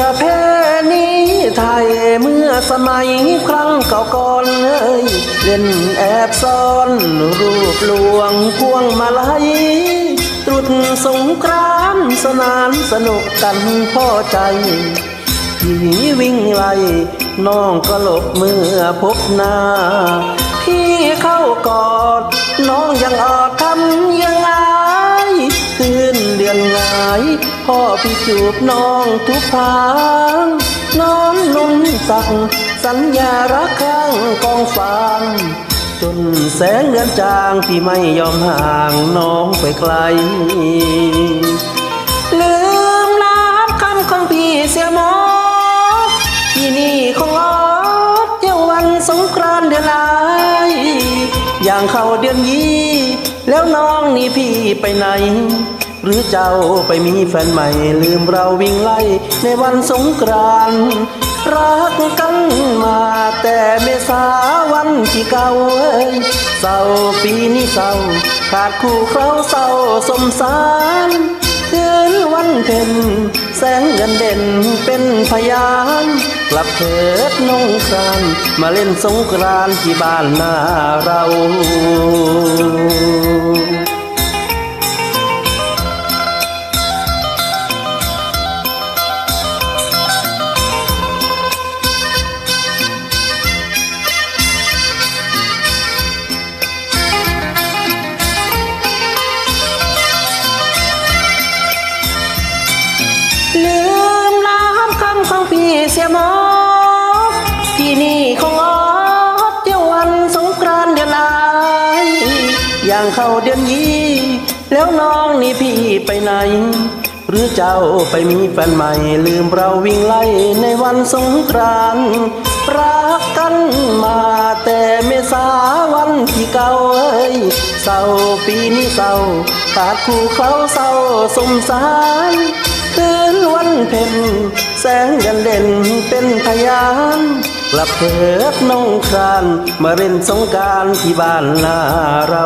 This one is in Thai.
ประเพณีไทยเมื่อสมัยครั้งเก่าก่อนเอ้ยเล่นแอบซ่อนรูปลวงพวงมาลัยตรุษสงกรานสนานสนุกกันพ่อใจผีวิ่งไล่น้องก็หลบเมื่อพบหน้า พี่เข้ากอด น้องยังอดทำายพ่อพี่จูบน้องทุกทางน้อนนุ่มตักสัญญารักข้างกองฟางจนแสงเดือนจางพี่ไม่ยอมห่างน้องไปไกล ลืมน้ำคำของพี่เสียหมอที่นี่ของออดเที่ยววันสงกรานเดือนไหนอย่างเข้าเดือนยี่แล้วน้องนี่พี่ไปไหน หรือเจ้าไปมีแฟนใหม่ลืมเราวิ่งไล่ในวันสงกรานต์รักกันมาแต่เมษาวันที่เก่าเอ้ยเศร้าปีนี้เศร้าขาดคู่เขาเศร้าสมสารคืนวันเพ็ญแสงเงินเด่นเป็นพยานกลับเถิดนงครานมาเล่นสงกรานต์ที่บ้านนาเรา เสียหมอที่นี่ของออดเที่ยววันสงกรานเดือนไหนอย่างเข้าเดือนยี่แล้วน้องนี่พี่ไปไหน หรือเจ้าไปมีแฟนใหม่ ลืมเราวิ่งไล่ในวันสงกรานรักกันมาแต่เมษาวันที่เก่าเอ้ยเศร้าปีนี้เศร้าขาดคู่เขาเศร้าสมสารคืนวันเพ็ญ แสงยันเด่นเป็นพยานกลับเถิดน้องคราน มาเล่นสงการที่บ้านนาเรา